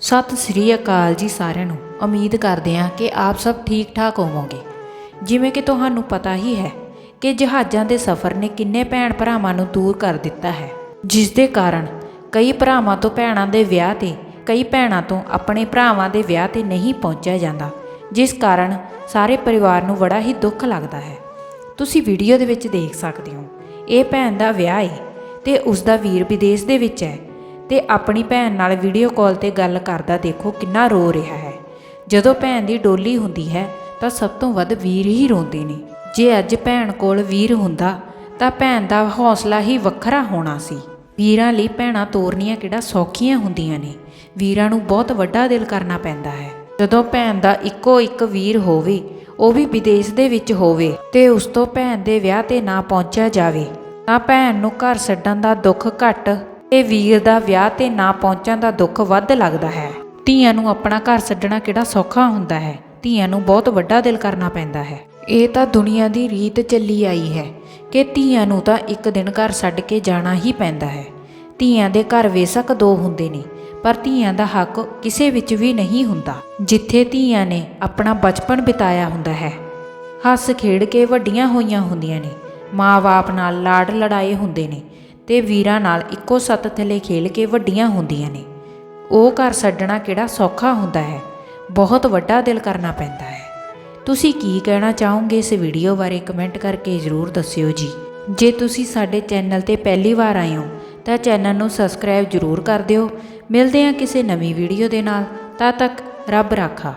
ਸਤਿ ਸ੍ਰੀ ਅਕਾਲ ਜੀ ਸਾਰਿਆਂ ਨੂੰ। ਉਮੀਦ ਕਰਦੇ ਹਾਂ ਕਿ ਆਪ ਸਭ ਠੀਕ ਠਾਕ ਹੋਵੋਗੇ। ਜਿਵੇਂ ਕਿ ਤੁਹਾਨੂੰ ਪਤਾ ਹੀ ਹੈ ਕਿ ਜਹਾਜ਼ਾਂ ਦੇ ਸਫ਼ਰ ਨੇ ਕਿੰਨੇ ਭੈਣ ਭਰਾਵਾਂ ਨੂੰ ਦੂਰ ਕਰ ਦਿੱਤਾ ਹੈ। ਜਿਸ ਦੇ ਕਾਰਨ ਕਈ ਭਰਾਵਾਂ ਤੋਂ ਭੈਣਾਂ ਦੇ ਵਿਆਹ ਤੇ, ਕਈ ਭੈਣਾਂ ਤੋਂ ਆਪਣੇ ਭਰਾਵਾਂ ਦੇ ਵਿਆਹ ਤੇ ਨਹੀਂ ਪਹੁੰਚਿਆ ਜਾਂਦਾ, ਜਿਸ ਕਾਰਨ ਸਾਰੇ ਪਰਿਵਾਰ ਨੂੰ ਬੜਾ ਹੀ ਦੁੱਖ ਲੱਗਦਾ ਹੈ। ਤੁਸੀਂ ਵੀਡੀਓ ਦੇ ਵਿੱਚ ਦੇਖ ਸਕਦੇ ਹੋ, ਇਹ ਭੈਣ ਦਾ ਵਿਆਹ ਹੈ ਤੇ ਉਸ ਦਾ ਵੀਰ ਵਿਦੇਸ਼ ਦੇ ਵਿੱਚ ਹੈ ਤੇ ਆਪਣੀ ਭੈਣ ਨਾਲ ਵੀਡੀਓ ਕਾਲ ਤੇ ਗੱਲ ਕਰਦਾ ਦੇਖੋ ਕਿੰਨਾ ਰੋ ਰਿਹਾ ਹੈ। ਜਦੋਂ ਭੈਣ ਦੀ ਡੋਲੀ ਹੁੰਦੀ ਹੈ, ਤਾਂ ਸਭ ਤੋਂ ਵੱਧ ਵੀਰ ਹੀ ਰੋਂਦੇ ਨੇ। ਜੇ ਅੱਜ ਭੈਣ ਕੋਲ ਵੀਰ ਹੁੰਦਾ, ਤਾਂ ਭੈਣ ਦਾ ਹੌਸਲਾ ਹੀ ਵੱਖਰਾ ਹੋਣਾ ਸੀ। ਵੀਰਾਂ ਲਈ ਭੈਣਾਂ ਤੋਰਨੀਆਂ ਕਿਹੜਾ ਸੌਖੀਆਂ ਹੁੰਦੀਆਂ ਨੇ। ਵੀਰਾਂ ਨੂੰ ਬਹੁਤ ਵੱਡਾ ਦਿਲ ਕਰਨਾ ਪੈਂਦਾ ਹੈ। ਜਦੋਂ ਭੈਣ ਦਾ ਇੱਕੋ ਇੱਕ ਵੀਰ ਹੋਵੇ, ਉਹ ਵੀ ਵਿਦੇਸ਼ ਦੇ ਵਿੱਚ ਹੋਵੇ ਤੇ ਉਸ ਤੋਂ ਭੈਣ ਦੇ ਵਿਆਹ ਤੇ ਨਾ ਪਹੁੰਚਿਆ ਜਾਵੇ, ਤਾਂ ਭੈਣ ਨੂੰ ਘਰ ਛੱਡਣ ਦਾ ਦੁੱਖ ਘੱਟ ਤੇ ਵੀਰ ਦਾ ਵਿਆਹ ਤੇ ਨਾ ਪਹੁੰਚਣ ਦਾ ਦੁੱਖ ਵੱਧ ਲੱਗਦਾ ਹੈ। ਧੀਆਂ ਨੂੰ ਆਪਣਾ ਘਰ ਛੱਡਣਾ ਕਿਹੜਾ ਸੌਖਾ ਹੁੰਦਾ ਹੈ? ਧੀਆਂ ਨੂੰ ਬਹੁਤ ਵੱਡਾ ਦਿਲ ਕਰਨਾ ਪੈਂਦਾ ਹੈ। ਇਹ ਤਾਂ ਦੁਨੀਆ ਦੀ ਰੀਤ ਚੱਲੀ ਆਈ ਹੈ ਕਿ ਧੀਆਂ ਨੂੰ ਤਾਂ ਇੱਕ ਦਿਨ ਘਰ ਛੱਡ ਕੇ ਜਾਣਾ ਹੀ ਪੈਂਦਾ ਹੈ। ਧੀਆਂ ਦੇ ਘਰ ਵੇਸਕ ਦੋ ਹੁੰਦੇ ਨੇ, ਪਰ ਧੀਆਂ ਦਾ ਹੱਕ ਕਿਸੇ ਵਿੱਚ ਵੀ ਨਹੀਂ ਹੁੰਦਾ, ਜਿੱਥੇ ਧੀਆਂ ਨੇ ਆਪਣਾ ਬਚਪਨ ਬਿਤਾਇਆ ਹੁੰਦਾ ਹੈ। ਹੱਸ ਖੇਡ ਕੇ ਵੱਡੀਆਂ ਹੋਈਆਂ ਹੁੰਦੀਆਂ ਨੇ, ਮਾਂ-ਬਾਪ ਨਾਲ ਲਾੜ ਲੜਾਏ ਹੁੰਦੇ ਨੇ ਤੇ ਵੀਰਾਂ ਨਾਲ ਇੱਕੋ ਸੱਤ ਥੱਲੇ ਖੇਲ ਕੇ ਵੱਡੀਆਂ ਹੁੰਦੀਆਂ ਨੇ। ਉਹ ਘਰ ਛੱਡਣਾ ਕਿਹੜਾ ਸੌਖਾ ਹੁੰਦਾ ਹੈ? ਬਹੁਤ ਵੱਡਾ ਦਿਲ ਕਰਨਾ ਪੈਂਦਾ ਹੈ। ਤੁਸੀਂ ਕੀ ਕਹਿਣਾ ਚਾਹੋਗੇ ਇਸ ਵੀਡੀਓ ਬਾਰੇ ਕਮੈਂਟ ਕਰਕੇ ਜ਼ਰੂਰ ਦੱਸਿਓ ਜੀ। ਜੇ ਤੁਸੀਂ ਸਾਡੇ ਚੈਨਲ ਤੇ ਪਹਿਲੀ ਵਾਰ ਆਏ ਹੋ, ਤਾਂ ਚੈਨਲ ਨੂੰ ਸਬਸਕ੍ਰਾਈਬ ਜ਼ਰੂਰ ਕਰ ਦਿਓ। ਮਿਲਦੇ ਹਾਂ ਕਿਸੇ ਨਵੀਂ ਵੀਡੀਓ ਦੇ ਨਾਲ। ਤਦ ਤੱਕ ਰੱਬ ਰਾਖਾ।